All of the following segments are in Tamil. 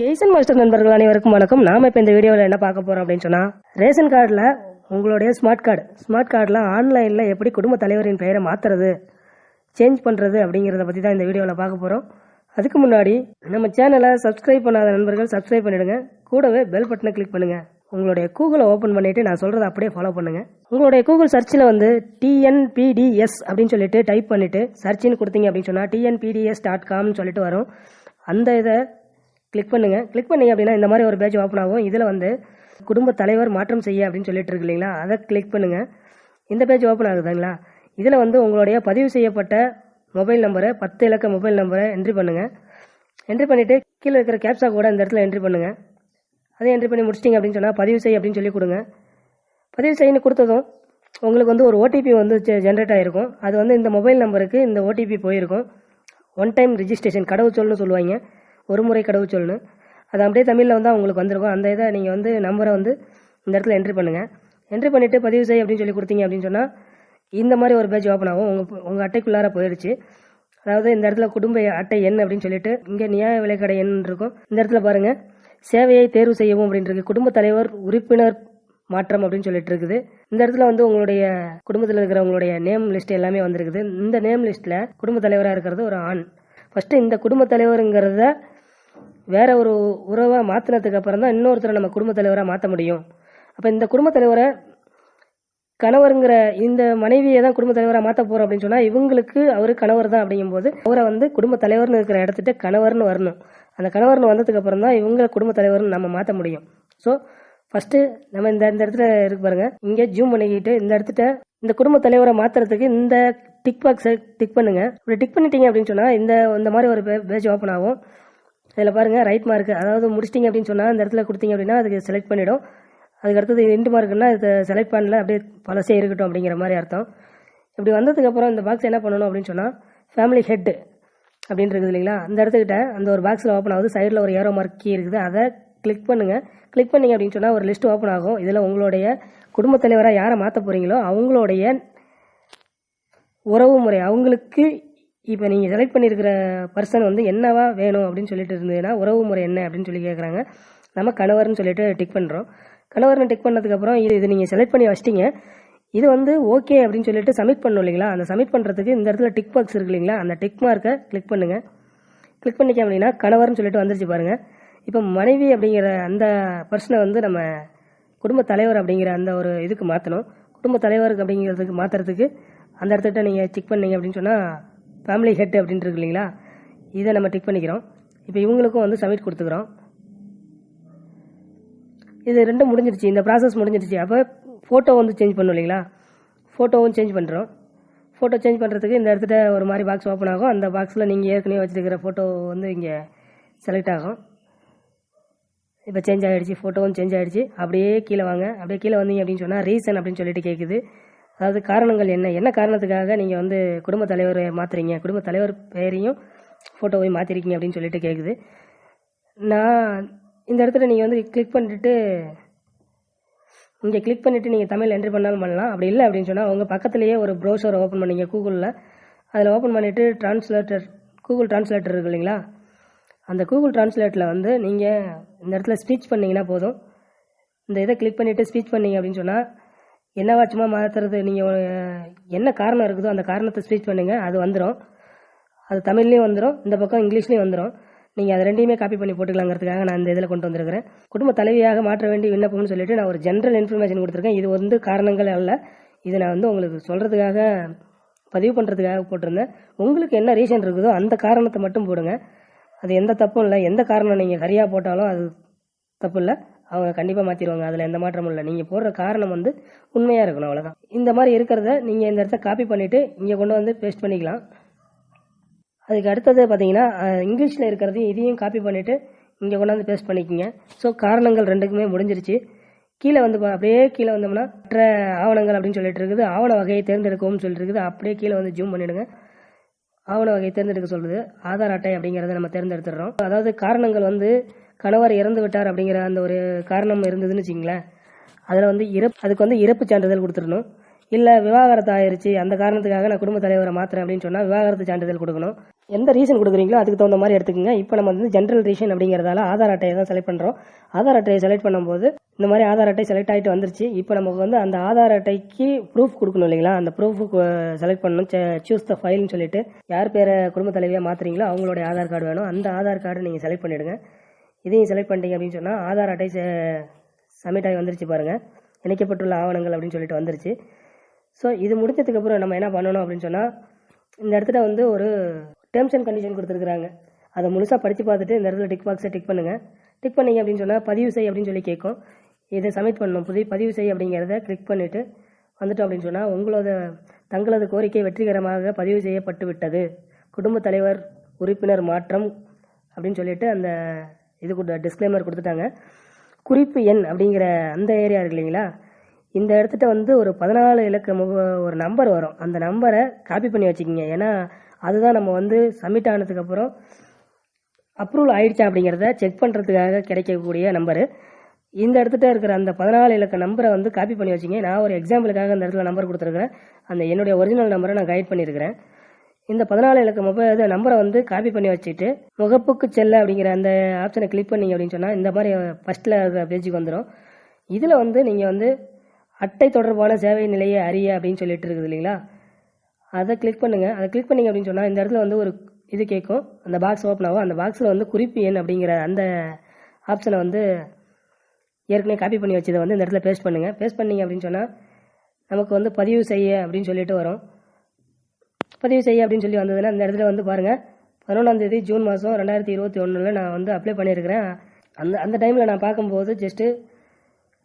கெய்சன் மாஸ்டர் நண்பர்கள் அனைவருக்கும் வணக்கம். நாம இப்போ இந்த வீடியோவில் என்ன பார்க்க போறோம் அப்படின்னு சொன்னா ரேஷன் கார்டில் உங்களுடைய ஸ்மார்ட் கார்டு. ஸ்மார்ட் கார்டில் ஆன்லைனில் எப்படி குடும்ப தலைவரின் பெயரை மாத்துறது சேஞ்ச் பண்ணுறது அப்படிங்கிறத பற்றி தான் இந்த வீடியோவில் பார்க்க போகிறோம் அதுக்கு முன்னாடி நம்ம சேனலை சப்ஸ்கிரைப் பண்ணாத நண்பர்கள் சப்ஸ்கிரைப் பண்ணிடுங்க. கூடவே பெல் பட்டனை கிளிக் பண்ணுங்க. உங்களுடைய கூகுளை ஓப்பன் பண்ணிட்டு நான் சொல்கிறத அப்படியே ஃபாலோ பண்ணுங்க. உங்களுடைய கூகுள் சர்ச்சில் வந்து டிஎன்பிடிஎஸ் அப்படின்னு சொல்லிட்டு டைப் பண்ணிட்டு சர்ச்சின்னு கொடுத்தீங்க அப்படின்னு சொன்னால் டிஎன்பிடிஎஸ் டாட் காம்னு சொல்லிட்டு வரும். அந்த இதை கிளிக் பண்ணுங்க. கிளிக் பண்ணிங்க அப்படின்னா இந்த மாதிரி ஒரு பேஜ் ஓப்பன் ஆகும். இதில் வந்து குடும்ப தலைவர் மாற்றம் செய்ய அப்படின்னு சொல்லிட்டு இருக்கு இல்லைங்களா? அதை கிளிக் பண்ணுங்க. இந்த பேஜ் ஓப்பன் ஆகுதுங்களா? இதில் வந்து உங்களுடைய பதிவு செய்யப்பட்ட மொபைல் நம்பரை பத்து இலக்க மொபைல் நம்பரை என்ட்ரி பண்ணுங்க. என்ட்ரி பண்ணிவிட்டு கீழே இருக்கிற கேப்சா கூட இந்த இடத்துல என்ட்ரி பண்ணுங்க. அதை என்ட்ரி பண்ணி முடிச்சிட்டிங்க அப்படின்னு சொன்னால் பதிவு செய் அப்படின்னு சொல்லி கொடுங்க. பதிவு செய்யணும் கொடுத்ததும் உங்களுக்கு வந்து ஒரு ஓடிபி வந்து ஜென்ரேட் ஆகிருக்கும் அது வந்து இந்த மொபைல் நம்பருக்கு இந்த ஓடிபி போயிருக்கும். ஒன் டைம் ரிஜிஸ்ட்ரேஷன் கடவுச்சொல்னு சொல்லுவாங்க. ஒரு முறை கடவுச்சொல்னு அது அப்படியே தமிழில் வந்து அவங்களுக்கு வந்திருக்கும். அந்த இதை நீங்கள் வந்து நம்பரை வந்து இந்த இடத்துல என்ட்ரி பண்ணுங்கள் என்ட்ரி பண்ணிவிட்டு பதிவு செய் அப்படின்னு சொல்லி கொடுத்தீங்க அப்படின்னு சொன்னால் இந்த மாதிரி ஒரு பேஜ் ஓப்பன் ஆகும். உங்கள் உங்கள் அட்டைக்குள்ளார போயிடுச்சு அதாவது இந்த இடத்துல குடும்ப அட்டை எண் அப்படின்னு சொல்லிட்டு இங்கே நியாய விலைக்கடை எண் இருக்கும். இந்த இடத்துல பாருங்கள் சேவையை தேர்வு செய்யவும் அப்படின்னு இருக்கு. குடும்ப தலைவர் உறுப்பினர் மாற்றம் அப்படின்னு சொல்லிட்டு இருக்குது. இந்த இடத்துல வந்து உங்களுடைய குடும்பத்தில் இருக்கிற உங்களுடைய நேம் லிஸ்ட் எல்லாமே வந்திருக்குது. இந்த நேம் லிஸ்ட்டில் குடும்ப தலைவராக இருக்கிறது ஒரு ஆண். ஃபஸ்ட்டு இந்த குடும்ப தலைவருங்கிறத வேற ஒரு உறவாக மாற்றினதுக்கு அப்புறம் தான் இன்னொருத்தரை நம்ம குடும்ப தலைவராக மாற்ற முடியும். அப்போ இந்த குடும்ப தலைவரை கணவருங்கிற இந்த மனைவியை தான் குடும்ப தலைவராக மாற்ற போகிறோம் அப்படின்னு சொன்னால் இவங்களுக்கு அவர் கணவர் தான் அப்படிங்கும்போது அவரை வந்து குடும்ப தலைவர்னு இருக்கிற இடத்துட்டு கணவர்னு வரணும். அந்த கணவர்னு வந்ததுக்கு அப்புறம் தான் இவங்களை குடும்ப தலைவர்னு நம்ம மாற்ற முடியும். ஸோ ஃபஸ்ட்டு நம்ம இந்த இந்த இடத்துல இருக்கு பாருங்க. இங்கே ஜூம் பண்ணிக்கிட்டு இந்த இடத்துட்ட இந்த குடும்ப தலைவரை மாற்றுறதுக்கு இந்த டிக் பாக்ஸை டிக் பண்ணுங்க. இப்படி டிக் பண்ணிட்டீங்க அப்படின்னு சொன்னால் இந்த இந்த மாதிரி ஒரு பேஜ் ஓப்பன் ஆகும். இதில் பாருங்கள் ரைட் மார்க் அதாவது முடிச்சிட்டிங்க அப்படின்னு சொன்னால் அந்த இடத்துல கொடுத்தீங்க அப்படின்னா அதுக்கு செலக்ட் பண்ணிடும். அதுக்கு அடுத்தது ரெண்டு மார்க்குன்னா இதை செலக்ட் பண்ணல அப்படியே பழசே இருக்கட்டும் அப்படிங்கிற மாதிரி அர்த்தம். இப்படி வந்ததுக்கப்புறம் இந்த பாக்ஸ் என்ன பண்ணணும் அப்படின்னு சொன்னால் ஃபேமிலி ஹெட்டு அப்படின்னு இருக்குது இல்லைங்களா? அந்த இடத்துக்கிட்ட அந்த ஒரு பாக்ஸில் ஓப்பன் ஆகுது. சைடில் ஒரு ஏரோ மார்க் கீ இருக்குது. அதை கிளிக் பண்ணுங்கள் கிளிக் பண்ணிங்க அப்படின்னு சொன்னால் ஒரு லிஸ்ட் ஓப்பன் ஆகும். இதில் உங்களுடைய குடும்பத் தலைவராக யாரை மாற்ற போகிறீங்களோ அவங்களுடைய உறவு முறை அவங்களுக்கு இப்போ நீங்கள் செலக்ட் பண்ணியிருக்கிற பர்சன் வந்து என்னவா வேணும் அப்படின்னு சொல்லிட்டு இருந்ததுன்னா உறவு முறை என்ன அப்படின்னு சொல்லி கேட்குறாங்க நம்ம கணவர்னு சொல்லிட்டு டிக் பண்ணுறோம் கணவர்னு டிக் பண்ணதுக்கப்புறம் இது இது நீங்கள் செலக்ட் பண்ணி வச்சிட்டிங்க. இது வந்து ஓகே அப்படின்னு சொல்லிட்டு சப்மிட் பண்ணணும் இல்லைங்களா? அந்த சப்மிட் பண்ணுறதுக்கு இந்த இடத்துல டிக் பாக்ஸ் இருக்கு இல்லைங்களா? அந்த டிக் மார்க்கை கிளிக் பண்ணுங்கள் கிளிக் பண்ணிக்க அப்படின்னா கணவர்னு சொல்லிட்டு வந்துருச்சு பாருங்கள் இப்போ மனைவி அப்படிங்கிற அந்த பர்சனை வந்து நம்ம குடும்ப தலைவர் அப்படிங்கிற அந்த ஒரு இதுக்கு மாற்றணும் குடும்ப தலைவருக்கு அப்படிங்கிறதுக்கு மாற்றுறதுக்கு அந்த இடத்துக்கிட்ட நீங்கள் டிக் பண்ணீங்க அப்படின்னு சொன்னால் ஃபேமிலி ஹெட் அப்படின்ட்டு இருக்கு இல்லைங்களா? இதை நம்ம டிக் பண்ணிக்கிறோம். இப்போ இவங்களுக்கும் வந்து சப்மிட் கொடுத்துக்கிறோம். இது ரெண்டும் முடிஞ்சிருச்சு இந்த ப்ராசஸ் முடிஞ்சிருச்சு அப்போ ஃபோட்டோ வந்து சேஞ்ச் பண்ணும் இல்லைங்களா? ஃபோட்டோவும் சேஞ்ச் பண்ணுறோம் ஃபோட்டோ சேஞ்ச் பண்ணுறதுக்கு இந்த இடத்துல ஒரு மாதிரி பாக்ஸ் ஓப்பன் ஆகும். அந்த பாக்ஸில் நீங்கள் ஏற்கனவே வச்சுருக்கிற ஃபோட்டோ வந்து இங்கே செலக்ட் ஆகும். இப்போ சேஞ்ச் ஆகிடுச்சு ஃபோட்டோவும் சேஞ்ச் ஆகிடுச்சு அப்படியே கீழே வாங்க. அப்படியே கீழே வந்தீங்க அப்படின்னு சொன்னால் ரீசன் அப்படின்னு சொல்லிட்டு கேட்குது அதாவது காரணங்கள் என்ன? என்ன காரணத்துக்காக நீங்கள் வந்து குடும்ப தலைவரை மாற்றுறீங்க குடும்ப தலைவர் பெயரையும் ஃபோட்டோவையும் மாற்றிருக்கீங்க அப்படின்னு சொல்லிட்டு கேட்குது நான் இந்த இடத்துல நீங்கள் வந்து கிளிக் பண்ணிட்டு இங்கே கிளிக் பண்ணிவிட்டு நீங்கள் தமிழ் என்ட்ரி பண்ணாலும் பண்ணலாம். அப்படி இல்லை அப்படின்னு சொன்னால் உங்கள் பக்கத்துலேயே ஒரு ப்ரௌசர் ஓப்பன் பண்ணீங்க கூகுளில் அதில் ஓப்பன் பண்ணிவிட்டு ட்ரான்ஸ்லேட்டர் கூகுள் ட்ரான்ஸ்லேட்டர் இருக்கு இல்லைங்களா? அந்த கூகுள் ட்ரான்ஸ்லேட்டில் வந்து நீங்கள் இந்த இடத்துல ஸ்பீச் பண்ணிங்கன்னா போதும். இந்த இதை கிளிக் பண்ணிவிட்டு ஸ்பீச் பண்ணீங்க அப்படின்னு சொன்னால் என்னவா சும்மா மாற்றுறது நீங்கள் என்ன காரணம் இருக்குதோ அந்த காரணத்தை ஸ்பீச் பண்ணுங்கள் அது வந்துடும் அது தமிழ்லேயும் வந்துடும் இந்த பக்கம் இங்கிலீஷ்லேயும் வந்துடும் நீங்கள் அதை ரெண்டையுமே காப்பி பண்ணி போட்டுக்கலாங்கிறதுக்காக நான் இந்த இதில் கொண்டு வந்திருக்கிறேன். குடும்ப தலைவியாக மாற்ற வேண்டிய விண்ணப்பம்னு சொல்லிட்டு நான் ஒரு ஜென்ரல் இன்ஃபர்மேஷன் கொடுத்துருக்கேன். இது வந்து காரணங்கள் அல்ல. இது நான் வந்து உங்களுக்கு சொல்கிறதுக்காக பதிவு பண்ணுறதுக்காக போட்டிருந்தேன். உங்களுக்கு என்ன ரீசன் இருக்குதோ அந்த காரணத்தை மட்டும் போடுங்க. அது எந்த தப்பும் இல்லை. எந்த காரணம் நீங்கள் சரியாக போட்டாலும் அது தப்பு இல்லை. அவங்க கண்டிப்பாக மாற்றிடுவாங்க அதில் எந்த மாற்றமும் இல்லை. நீங்கள் போடுற காரணம் வந்து உண்மையாக இருக்கணும் அவ்வளோதான் இந்த மாதிரி இருக்கிறத நீங்கள் இந்த இடத்த காப்பி பண்ணிவிட்டு இங்கே கொண்டு வந்து பேஸ்ட் பண்ணிக்கலாம். அதுக்கு அடுத்தது பார்த்தீங்கன்னா இங்கிலீஷில் இருக்கிறதையும் இதையும் காப்பி பண்ணிவிட்டு இங்கே கொண்டாந்து பேஸ்ட் பண்ணிக்கிங்க. ஸோ காரணங்கள் ரெண்டுக்குமே முடிஞ்சிருச்சு. கீழே வந்து பா- அப்படியே கீழே வந்தோம்னா மற்ற ஆவணங்கள் அப்படின்னு சொல்லிட்டு இருக்குது. ஆவண வகையை தேர்ந்தெடுக்கவும் சொல்லிட்டு இருக்குது. அப்படியே கீழே வந்து ஜூம் பண்ணிடுங்க. ஆவண வகையை தேர்ந்தெடுக்க சொல்லுது ஆதார் அட்டை அப்படிங்கிறத நம்ம தேர்ந்தெடுத்துடுறோம். அதாவது காரணங்கள் வந்து கணவர் இறந்து விட்டார் அப்படிங்கிற அந்த ஒரு காரணம் இருந்ததுன்னு வச்சிங்களேன் அதில் வந்து இறப்பு அதுக்கு வந்து இறப்பு சான்றிதழ் கொடுத்துடணும். இல்லை விவாகரத்து ஆயிடுச்சு அந்த காரணத்துக்காக நான் குடும்ப தலைவரை மாத்திரேன் அப்படின்னு சொன்னால் விவாகரத்து சான்றிதழ் கொடுக்கணும். எந்த ரீசன் கொடுக்குறீங்களோ அதுக்கு தகுந்த மாதிரி எடுத்துக்கோங்க. இப்போ நம்ம வந்து ஜென்ரல் ரீசன் அப்படிங்கிறதால ஆதார் அட்டையை தான் செலக்ட் பண்ணுறோம் ஆதார் அட்டையை செலக்ட் பண்ணும்போது இந்த மாதிரி ஆதார் அட்டை செலக்ட் ஆகிட்டு வந்துருச்சு. இப்போ நமக்கு வந்து அந்த ஆதார் அட்டைக்கு ப்ரூஃப் கொடுக்கணும் இல்லைங்களா? அந்த ப்ரூஃப் செலக்ட் பண்ணணும். சூஸ் த ஃபைல்னு சொல்லிட்டு யார் பேரை குடும்ப தலைவியாக மாற்றுறீங்களோ அவங்களுடைய ஆதார் கார்டு வேணும். அந்த ஆதார் கார்டு நீங்கள் செலக்ட் பண்ணிவிடுங்க இதையும் செலக்ட் பண்ணிட்டீங்க அப்படின்னு சொன்னால் ஆதார் அட்டை சப்மிட் ஆகி வந்துருச்சு பாருங்கள் இணைக்கப்பட்டுள்ள ஆவணங்கள் அப்படின்னு சொல்லிட்டு வந்துருச்சு. ஸோ இது முடிஞ்சதுக்கப்புறம் நம்ம என்ன பண்ணணும் அப்படின்னு சொன்னால் இந்த இடத்துல வந்து ஒரு டேர்ம்ஸ் அண்ட் கண்டிஷன் கொடுத்துருக்குறாங்க. அதை முழுசாக படித்து பார்த்துட்டு இந்த இடத்துல டிக் பாக்ஸை டிக் பண்ணுங்கள் டிக் பண்ணீங்க அப்படின்னு சொன்னால் பதிவு செய் அப்படின்னு சொல்லி கேட்கும். இதை சப்மிட் பண்ணணும். புதிய பதிவு செய் அப்படிங்கிறத கிளிக் பண்ணிவிட்டு வந்துட்டோம் அப்படின்னு சொன்னால் உங்களோட தங்களது கோரிக்கை வெற்றிகரமாக பதிவு செய்யப்பட்டு விட்டது குடும்ப தலைவர் உறுப்பினர் மாற்றம் அப்படின்னு சொல்லிட்டு அந்த இது கொடுத்த டிஸ்க்ளைமர் கொடுத்துட்டாங்க. குறிப்பு எண் அப்படிங்கிற அந்த ஏரியா இருக்கு இல்லைங்களா? இந்த இடத்துட்ட வந்து ஒரு பதினாலு இலக்க முக ஒரு நம்பர் வரும். அந்த நம்பரை காப்பி பண்ணி வச்சுக்கிங்க. ஏன்னா அதுதான் நம்ம வந்து சப்மிட் ஆனதுக்கப்புறம் அப்ரூவல் ஆயிடுச்சா அப்படிங்கிறத செக் பண்ணுறதுக்காக கிடைக்கக்கூடிய நம்பரு இந்த இடத்துல இருக்கிற அந்த பதினாலு இலக்க நம்பரை வந்து காப்பி பண்ணி வச்சிங்க நான் ஒரு எக்ஸாம்பிளுக்காக அந்த இடத்துல நம்பர் கொடுத்துருக்குறேன். அந்த என்னுடைய ஒரிஜினல் நம்பரை நான் கைட் பண்ணியிருக்கிறேன். இந்த பதினாலு இலக்க மொபைல் நம்பரை வந்து காப்பி பண்ணி வச்சுட்டு முகப்புக்கு செல்ல அப்படிங்கிற அந்த ஆப்ஷனை கிளிக் பண்ணீங்க அப்படின்னு சொன்னால் இந்த மாதிரி ஃபஸ்ட்டில் இருக்கிற பேஜுக்கு வந்துடும் இதில் வந்து நீங்கள் வந்து அட்டை தொடர்பான சேவை நிலையை அறிய அப்படின்னு சொல்லிட்டு இருக்குது இல்லைங்களா? அதை கிளிக் பண்ணுங்கள் அதை கிளிக் பண்ணீங்க அப்படின்னு சொன்னால் இந்த இடத்துல வந்து ஒரு இது கேட்கும். அந்த பாக்ஸ் ஓப்பன் ஆகும். அந்த பாக்ஸில் வந்து குறிப்பு எண் அப்படிங்கிற அந்த ஆப்ஷனை வந்து ஏற்கனவே காப்பி பண்ணி வச்சதை வந்து இந்த இடத்துல பேஸ்ட் பண்ணுங்கள் பேஸ்ட் பண்ணீங்க அப்படின்னு சொன்னால் நமக்கு வந்து பதிவு செய்ய அப்படின்னு சொல்லிட்டு வரும். பதிவு செய்ய அப்படின்னு சொல்லி வந்ததுன்னா அந்த இடத்துல வந்து பாருங்கள் பதினொன்றாந்தேதி ஜூன் மாதம் ரெண்டாயிரத்தி இருபத்தி ஒன்றில் நான் வந்து அப்ளை பண்ணியிருக்கிறேன். அந்த அந்த டைமில் நான் பார்க்கும்போது ஜஸ்ட்டு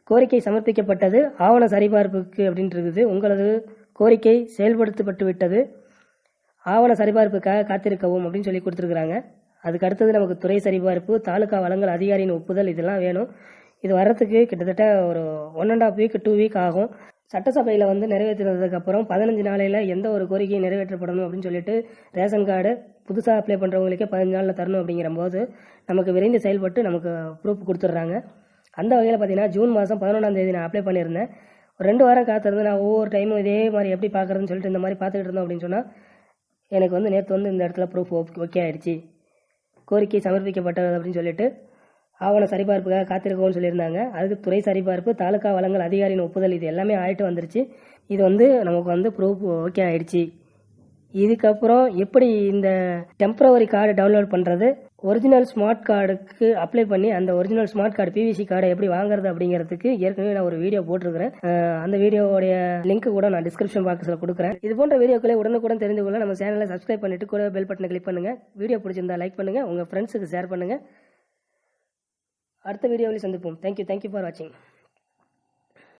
கோரிக்கை சமர்ப்பிக்கப்பட்டது ஆவண சரிபார்ப்புக்கு அப்படின்ட்டு இருக்குது. உங்களது கோரிக்கை செயல்படுத்தப்பட்டு விட்டது. ஆவண சரிபார்ப்புக்காக காத்திருக்கவும் அப்படின்னு சொல்லி கொடுத்துருக்குறாங்க. அதுக்கு அடுத்தது நமக்கு துறை சரிபார்ப்பு தாலுகா வளங்கள் அதிகாரியின் ஒப்புதல் இதெல்லாம் வேணும். இது வர்றதுக்கு கிட்டத்தட்ட ஒரு one and half week two week ஆகும். சட்டசபையில் வந்து நிறைவேற்றினதுக்கப்புறம் பதினஞ்சு நாளையில் எந்த ஒரு கோரிக்கையும் நிறைவேற்றப்படணும் அப்படின்னு சொல்லிட்டு ரேஷன் கார்டு புதுசாக அப்ளை பண்ணுறவங்களுக்கே பதினஞ்சு நாளில் தரணும் அப்படிங்கிற போது நமக்கு விரைந்து செயல்பட்டு நமக்கு ப்ரூஃப் கொடுத்துட்றாங்க. அந்த வகையில் பார்த்தீங்கன்னா ஜூன் மாதம் பதினொன்றாம் தேதி நான் அப்ளை பண்ணியிருந்தேன். ஒரு ரெண்டு வாரம் காத்திருந்து நான் ஒவ்வொரு டைமும் இதே மாதிரி எப்படி பார்க்குறதுன்னு சொல்லிட்டு இந்த மாதிரி பார்த்துக்கிட்டு இருந்தோம் அப்படின்னு சொன்னால் எனக்கு வந்து நேற்று வந்து இந்த இடத்துல ப்ரூஃப் ஓகே ஆகிடுச்சி கோரிக்கை சமர்ப்பிக்கப்பட்டது அப்படின்னு சொல்லிட்டு ஆவண சரிபார்ப்புக்காக காத்திருக்கோம்னு சொல்லியிருந்தாங்க. அதுக்கு துறை சரிபார்ப்பு தாலுக்கா வளங்கள் அதிகாரியின் ஒப்புதல் இது எல்லாமே ஆகிட்டு வந்துருச்சு. இது வந்து நமக்கு வந்து ப்ரூஃப் ஓகே ஆயிடுச்சு. இதுக்கப்புறம் எப்படி இந்த டெம்பரவரி கார்டு டவுன்லோட் பண்ணுறது ஒரிஜினல் ஸ்மார்ட் கார்டுக்கு அப்ளை பண்ணி அந்த ஒரிஜினல் ஸ்மார்ட் கார்டு பிவிசி கார்டை எப்படி வாங்குறது அப்படிங்கிறதுக்கு ஏற்கனவே நான் ஒரு வீடியோ போட்டிருக்கிறேன். அந்த வீடியோவுடைய லிங்க் கூட நான் டிஸ்கிரிப்ஷன் பாக்ஸில் கொடுக்குறேன். இது போன்ற வீடியோக்களை உடனுக்குடன் தெரிந்து கொள்ள நம்ம சேனலை சப்ஸ்கிரைப் பண்ணிட்டு கூட பெல் பட்டனை கிளிக் பண்ணுங்கள் வீடியோ பிடிச்சிருந்தா லைக் பண்ணுங்கள் உங்கள் ஃப்ரெண்ட்ஸுக்கு ஷேர் பண்ணுங்கள் அடுத்த வீடியோவில் சந்திப்போம். தேங்க்யூ தேங்க்யூ ஃபார் வாட்சிங்